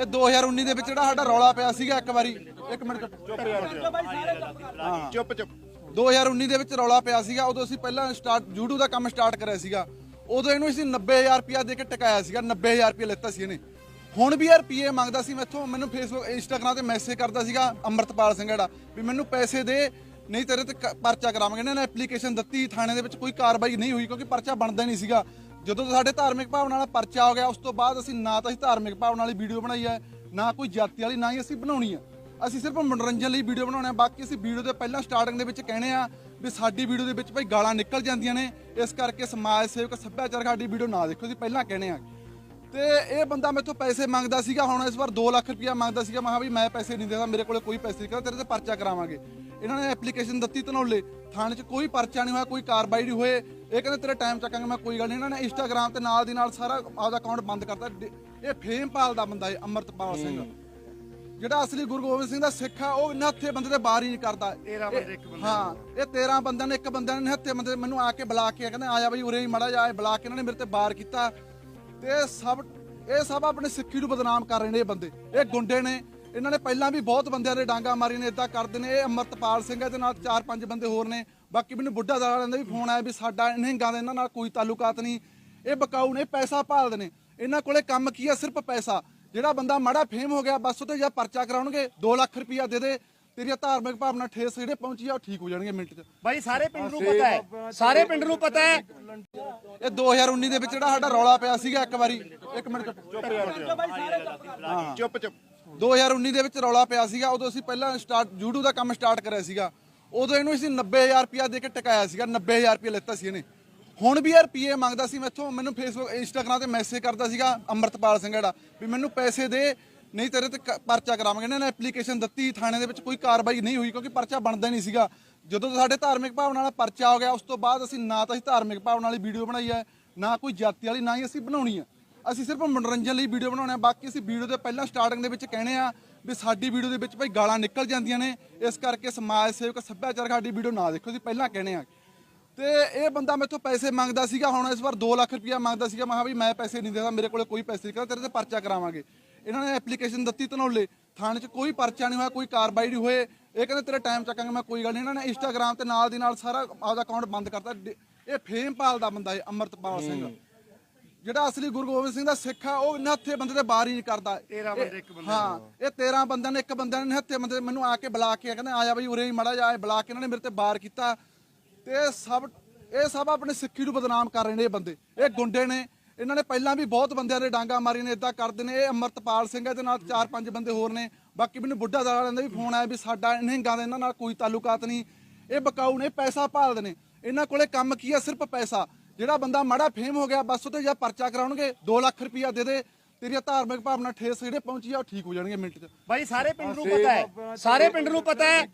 ਇਹ 2019 ਦੇ ਵਿੱਚ ਜਿਹੜਾ ਸਾਡਾ ਰੌਲਾ ਪਿਆ ਸੀਗਾ ਇੱਕ ਵਾਰੀ। ਇੱਕ ਮਿੰਟ ਚੁੱਪ ਚੁੱਪ ਚੁੱਪ 2019 ਦੇ ਵਿੱਚ ਰੌਲਾ ਪਿਆ ਸੀਗਾ ਉਦੋਂ ਅਸੀਂ ਪਹਿਲਾਂ ਸਟਾਰਟ ਜੂਡੂ ਦਾ ਕੰਮ ਸਟਾਰਟ ਕਰਿਆ ਸੀਗਾ। ਉਦੋਂ ਇਹਨੂੰ ਅਸੀਂ 90000 ਰੁਪਇਆ ਦੇ ਕੇ ਟਿਕਾਇਆ ਸੀਗਾ 90000 ਰੁਪਇਆ ਲੈਤਾ ਸੀ ਇਹਨੇ। ਹੁਣ ਵੀ ਯਾਰ ਰੁਪਏ ਮੰਗਦਾ ਸੀ ਮੈਥੋਂ ਮੈਨੂੰ ਫੇਸਬੁੱਕ ਇੰਸਟਾਗ੍ਰਾਮ ਤੇ ਮੈਸੇਜ ਕਰਦਾ ਸੀਗਾ ਅਮਰਤਪਾਲ ਸਿੰਘ ਜਿਹੜਾ ਵੀ ਮੈਨੂੰ ਪੈਸੇ ਦੇ ਨਹੀਂ ਤੇਰੇ ਤੇ ਕ- ਪਰਚਾ ਕਰਾਵਾਂਗੇ। ਇਹਨਾਂ ਨੇ ਐਪਲੀਕੇਸ਼ਨ ਦਿੱਤੀ ਥਾਣੇ ਦੇ ਵਿੱਚ ਕੋਈ ਕਾਰਵਾਈ ਨਹੀਂ ਹੋਈ ਕਿਉਂਕਿ ਪਰਚਾ ਬਣਦਾ ਹੀ ਨਹੀਂ ਸੀਗਾ। ਜਦੋਂ ਤੋਂ ਸਾਡੇ ਧਾਰਮਿਕ ਭਾਵਨਾ ਵਾਲਾ ਪਰਚਾ ਹੋ ਗਿਆ, ਉਸ ਤੋਂ ਬਾਅਦ ਅਸੀਂ ਨਾ ਤਾਂ ਅਸੀਂ ਧਾਰਮਿਕ ਭਾਵਨਾ ਵਾਲੀ ਵੀਡੀਓ ਬਣਾਈ ਹੈ, ਨਾ ਕੋਈ ਜਾਤੀ ਵਾਲੀ, ਨਾ ਹੀ ਅਸੀਂ ਬਣਾਉਣੀ ਆ ਅਸੀਂ ਸਿਰਫ ਮਨੋਰੰਜਨ ਲਈ ਵੀਡੀਓ ਬਣਾਉਣੇ ਆ, ਬਾਕੀ ਅਸੀਂ ਵੀਡੀਓ ਦੇ ਪਹਿਲਾਂ ਸਟਾਰਟਿੰਗ ਦੇ ਵਿੱਚ ਕਹਿਣੇ ਆ ਵੀ ਸਾਡੀ ਵੀਡੀਓ ਦੇ ਵਿੱਚ ਭਾਈ ਗਾਲਾਂ ਨਿਕਲ ਜਾਂਦੀਆਂ ਨੇ, ਇਸ ਕਰਕੇ ਸਮਾਜ ਸੇਵਕ ਸੱਭਿਆਚਾਰਕ ਸਾਡੀ ਵੀਡੀਓ ਨਾ ਦੇਖੋ, ਅਸੀਂ ਪਹਿਲਾਂ ਕਹਿਣੇ ਆ। ਤੇ ਇਹ ਬੰਦਾ ਮੈਥੋਂ ਪੈਸੇ ਮੰਗਦਾ ਸੀਗਾ, ਹੁਣ ਇਸ ਵਾਰ 2 ਲੱਖ ਰੁਪਇਆ ਮੰਗਦਾ ਸੀਗਾ, ਮੈਂ ਕਿਹਾ ਵੀ ਮੈਂ ਪੈਸੇ ਨਹੀਂ ਦੇਦਾ ਮੇਰੇ ਕੋਲੇ ਕੋਈ ਪੈਸੇ ਨਹੀਂ, ਕਹਿੰਦਾ ਤੇਰੇ ਤੇ ਪਰਚਾ ਕਰਾਵਾਂਗੇ। ਇਹਨਾਂ ਨੇ ਐਪਲੀਕੇਸ਼ਨ ਦਿੱਤੀ ਧਨੌਲੇ। ਥਾਣੇ 'ਚ ਕੋਈ ਪਰਚਾ ਨਹੀਂ ਹੋਇਆ ਕੋਈ ਕਾਰਵਾਈ ਨਹੀਂ ਹੋਏ। ਇਹ ਕਹਿੰਦੇ ਤੇਰਾ ਟਾਈਮ ਚੱਕਾਂਗੇ ਮੈਂ ਕੋਈ ਗੱਲ ਨਹੀਂ। ਇਹਨਾਂ ਨੇ ਇੰਸਟਾਗ੍ਰam ਤੇ ਨਾਲ ਦੀ ਨਾਲ ਸਾਰਾ ਆਪਦਾ ਅਕਾਊਂਟ ਬੰਦ ਕਰਤਾ। ਇਹ ਫੇਮ ਪਾਲਦਾ ਬੰਦਾ ਇਹ ਅਮਰਤਪਾਲ ਸਿੰਘ। ਜਿਹੜਾ ਅਸਲੀ ਗੁਰੂ ਗੋਬਿੰਦ ਸਿੰਘ ਦਾ ਸਿੱਖ ਆ ਉਹ ਹੱਥੇ ਬੰਦੇ ਦੇ ਬਾਹਰ ਹੀ ਨਹੀਂ ਕਰਦਾ। 13 ਬੰਦੇ ਇੱਕ ਬੰਦੇ। ਹਾਂ ਇਹ 13 ਬੰਦਿਆਂ ਨੇ ਇੱਕ ਬੰਦੇ ਨੇ ਹੱਥੇ ਬੰਦੇ ਮੈਨੂੰ ਆ ਕੇ ਬੁਲਾ ਕੇ ਕਹਿੰਦੇ ਆ ਜਾ ਬਈ ਉਰੇ ਹੀ ਮੜਾ ਜਾ ਬੁਲਾ ਕੇ ਇਹਨਾਂ ਨੇ ਮੇਰੇ ਤੇ ਬਾਰ ਕੀਤਾ। ਤੇ ਸਭ ਇਹ ਸਭ ਆਪਣੇ ਸਿੱਖੀ ਨੂੰ ਬਦਨਾਮ ਕਰ ਰਹੇ ਨੇ ਇਹ ਬੰਦੇ। ਇਹ ਗੁੰਡੇ ਨੇ। ਇਹਨਾਂ ਨੇ ਪਹਿਲਾਂ ਵੀ ਬਹੁਤ ਬੰਦਿਆਂ ਦੇ ਡਾਂਗਾ ਮਾਰੀ ਨੇ ਇਦਾਂ ਕਰਦੇ ਨੇ ਇਹ ਅਮਰਤਪਾਲ ਸਿੰਘ ਦੇ ਨਾਲ ਚਾਰ ਪੰਜ ਬੰਦੇ ਹੋਰ ਨੇ। ਬਾਕੀ ਮੈਨੂੰ ਬੁੱਢਾ ਦਾਲ ਵਾਲਿਆਂ ਦਾ ਵੀ ਫੋਨ ਆਇਆ ਵੀ ਸਾਡਾ ਨਿਹੰਗਾਂ ਦਾ ਇਹਨਾਂ ਨਾਲ ਕੋਈ ਤਾਲੁਕਾਤ ਨਹੀਂ। ਇਹ ਬਕਾਊ ਨੇ ਪੈਸਾ ਭਾਲਦੇ ਨੇ। ਇਹਨਾਂ ਕੋਲੇ ਕੰਮ ਕੀ ਆ? ਸਿਰਫ ਪੈਸਾ। ਜਿਹੜਾ ਬੰਦਾ ਮਾੜਾ ਫੇਮ ਹੋ ਗਿਆ ਬਸ ਉਹਤੇ ਜਾਂ ਪਰਚਾ ਕਰਾਉਣਗੇ 2 ਲੱਖ ਰੁਪਇਆ ਦੇ ਦੇ। ਤੇਰੀਆਂ ਧਾਰਮਿਕ ਭਾਵਨਾ ਠੇਸ ਜਿਹੜੇ ਪਹੁੰਚੀ ਆ ਉਹ ਠੀਕ ਹੋ ਜਾਣਗੇ ਮਿੰਟ 'ਚ। ਬਾਈ ਸਾਰੇ ਪਿੰਡ ਨੂੰ ਪਤਾ ਹੈ। ਸਾਰੇ ਪਿੰਡ ਨੂੰ ਪਤਾ ਹੈ। ਇਹ 2019 ਦੇ ਵਿੱਚ ਜਿਹੜਾ ਸਾਡਾ ਰੌਲਾ ਪਿਆ ਸੀਗਾ ਇੱਕ ਵਾਰੀ। ਇੱਕ ਮਿੰਟ। ਚੁੱਪ ਚੁੱਪ ਚੁੱਪ। 2019 ਦੇ ਵਿੱਚ ਰੌਲਾ ਪਿਆ ਸੀਗਾ, ਉਦੋਂ ਅਸੀਂ ਪਹਿਲਾਂ ਸਟਾਰਟ ਜੂਡੂ ਦਾ ਕੰਮ ਸਟਾਰਟ ਕਰਿਆ ਸੀਗਾ। ਉਦੋਂ ਇਹਨੂੰ ਅਸੀਂ 90000 ਰੁਪਇਆ ਦੇ ਕੇ ਟਿਕਾਇਆ ਸੀਗਾ 90000 ਰੁਪਇਆ ਲੈਤਾ ਸੀ ਇਹਨੇ। ਹੁਣ ਵੀ ਯਾਰ ਰੁਪਏ ਮੰਗਦਾ ਸੀ ਮੈਥੋਂ ਮੈਨੂੰ ਫੇਸਬੁੱਕ ਇੰਸਟਾਗ੍ਰਾਮ ਤੇ ਮੈਸੇਜ ਕਰਦਾ ਸੀਗਾ ਅਮਰਤਪਾਲ ਸਿੰਘ ਜਿਹੜਾ ਵੀ ਮੈਨੂੰ ਪੈਸੇ ਦੇ, ਨਹੀਂ ਤੇਰੇ ਤੇ ਕ- ਪਰਚਾ ਕਰਾਵਾਂਗੇ। ਇਹਨਾਂ ਨੇ ਐਪਲੀਕੇਸ਼ਨ ਦਿੱਤੀ, ਥਾਣੇ ਦੇ ਵਿੱਚ ਕੋਈ ਕਾਰਵਾਈ ਨਹੀਂ ਹੋਈ, ਕਿਉਂਕਿ ਪਰਚਾ ਬਣਦਾ ਹੀ ਨਹੀਂ ਸੀਗਾ। ਜਦੋਂ ਤੋਂ ਸਾਡੇ ਧਾਰਮਿਕ ਭਾਵਨਾ ਵਾਲਾ ਪਰਚਾ ਹੋ ਗਿਆ, ਉਸ ਤੋਂ ਬਾਅਦ ਅਸੀਂ ਨਾ ਤਾਂ ਅਸੀਂ ਧਾਰਮਿਕ ਭਾਵਨਾ ਵਾਲੀ ਵੀਡੀਓ ਬਣਾਈ ਹੈ, ਨਾ ਕੋਈ ਜਾਤੀ ਵਾਲੀ, ਨਾ ਹੀ ਅਸੀਂ ਬਣਾਉਣੀ ਹੈ। ਅਸੀਂ ਸਿਰਫ ਮਨੋਰੰਜਨ ਲਈ ਵੀਡੀਓ ਬਣਾਉਣੇ ਆ, ਬਾਕੀ ਅਸੀਂ ਵੀਡੀਓ ਦੇ ਪਹਿਲਾਂ ਸਟਾਰਟਿੰਗ ਦੇ ਵਿੱਚ ਕਹਿਣੇ ਆ ਵੀ ਸਾਡੀ ਵੀਡੀਓ ਦੇ ਵਿੱਚ ਭਾਈ ਗਾਲਾਂ ਨਿਕਲ ਜਾਂਦੀਆਂ ਨੇ, ਇਸ ਕਰਕੇ ਸਮਾਜ ਸੇਵਕ ਸੱਭਿਆਚਾਰਕ ਸਾਡੀ ਵੀਡੀਓ ਨਾ ਦੇਖੋ, ਅਸੀਂ ਪਹਿਲਾਂ ਕਹਿਣੇ ਆ। ਤੇ ਇਹ ਬੰਦਾ ਮੈਥੋਂ ਪੈਸੇ ਮੰਗਦਾ ਸੀਗਾ, ਹੁਣ ਇਸ ਵਾਰ 2 ਲੱਖ ਰੁਪਇਆ ਮੰਗਦਾ ਸੀਗਾ, ਮੈਂ ਕਿਹਾ ਵੀ ਮੈਂ ਪੈਸੇ ਨਹੀਂ ਦੇਦਾ ਮੇਰੇ ਕੋਲੇ ਕੋਈ ਪੈਸੇ ਨਹੀਂ ਕਹਿੰਦਾ ਤੇਰੇ ਤੇ ਪਰਚਾ ਕਰਾਵਾਂਗੇ। ਇਹਨਾਂ ਨੇ ਐਪਲੀਕੇਸ਼ਨ ਦਿੱਤੀ ਧਨੌਲੇ, ਥਾਣੇ 'ਚ ਕੋਈ ਪਰਚਾ ਨਹੀਂ ਹੋਇਆ, ਕੋਈ ਕਾਰਵਾਈ ਨਹੀਂ ਹੋਏ। ਇਹ ਕਹਿੰਦੇ ਤੇਰਾ ਟਾਈਮ ਚੱਕਾਂਗੇ, ਮੈਂ ਕੋਈ ਗੱਲ ਨਹੀਂ। ਇਹਨਾਂ ਨੇ ਇੰਸਟਾਗ੍ਰam ਤੇ ਨਾਲ ਦੀ ਨਾਲ ਸਾਰਾ ਆਪਦਾ ਅਕਾਊਂਟ ਬੰਦ ਕਰਤਾ। ਇਹ ਫੇਮ ਪਾਲਦਾ ਬੰਦਾ ਹੈ ਅਮਰਤਪਾਲ ਸਿੰਘ। ਜਿਹੜਾ ਅਸਲੀ ਗੁਰੂ ਗੋਬਿੰਦ ਸਿੰਘ ਦਾ ਸਿੱਖ ਆ ਉਹ ਇਹਨਾਂ ਹੱਥੇ ਬੰਦੇ ਦੇ ਬਾਹਰ ਹੀ ਨਹੀਂ ਕਰਦਾ। 13 ਬੰਦੇ ਇੱਕ ਬੰਦੇ ਹਾਂ ਇਹ 13 ਬੰਦਿਆਂ ਨੇ ਇੱਕ ਬੰਦੇ ਨੇ ਬੰਦੇ ਮੈਨੂੰ ਆ ਕੇ ਬੁਲਾ ਕੇ ਕਹਿੰਦੇ ਆ ਜਾ ਬਈ ਉਰੇ ਹੀ ਮੜਾ ਜਾ ਬੁਲਾ ਕੇ ਇਹਨਾਂ ਨੇ ਮੇਰੇ ਤੇ ਬਾਰ ਕੀਤਾ। ਤੇ ਸਭ ਇਹ ਸਭ ਆਪਣੇ ਸਿੱਖੀ ਨੂੰ ਬਦਨਾਮ ਕਰ ਰਹੇ ਨੇ ਇਹ ਬੰਦੇ। ਇਹ ਗੁੰਡੇ ਨੇ ਇਹਨਾਂ ਨੇ ਪਹਿਲਾਂ ਵੀ ਬਹੁਤ ਬੰਦਿਆਂ ਦੇ ਡਾਂਗਾ ਮਾਰੀ ਨੇ ਇਦਾਂ ਕਰਦੇ ਨੇ। ਇਹ ਅਮਰਤਪਾਲ ਸਿੰਘ ਦੇ ਨਾਲ ਚਾਰ ਪੰਜ ਬੰਦੇ ਹੋਰ ਨੇ। ਬਾਕੀ ਮੈਨੂੰ ਬੁੱਢਾ ਵਾਲਿਆਂ ਦਾ ਵੀ ਫੋਨ ਆਇਆ ਵੀ ਸਾਡਾ ਨਿਹੰਗਾਂ ਦਾ ਇਹਨਾਂ ਨਾਲ ਕੋਈ ਤਾਲੁਕਾਤ ਨਹੀਂ। ਇਹ ਬਕਾਊ ਨੇ ਪੈਸਾ ਭਾਲਦੇ ਨੇ। ਇਹਨਾਂ ਕੋਲੇ ਕੰਮ ਕੀ ਆ? ਸਿਰਫ ਪੈਸਾ। ਜਿਹੜਾ ਬੰਦਾ ਮਾੜਾ ਫੇਮ ਹੋ ਗਿਆ ਬਸ ਉਹਤੇ ਜਾਂ ਪਰਚਾ ਕਰਾਉਣਗੇ 2 ਲੱਖ ਰੁਪਇਆ ਦੇ ਦੇ ਤੇਰੀਆਂ ਧਾਰਮਿਕ ਭਾਵਨਾ ਠੇਸ ਜਿਹੜੇ ਪਹੁੰਚੀ ਆ ਉਹ ਠੀਕ ਹੋ ਜਾਣਗੇ ਮਿੰਟ 'ਚ। ਬਾਈ ਸਾਰੇ ਪਿੰਡ ਨੂੰ ਪਤਾ ਹੈ ਸਾਰੇ ਪਿੰਡ ਨੂੰ ਪਤਾ ਹੈ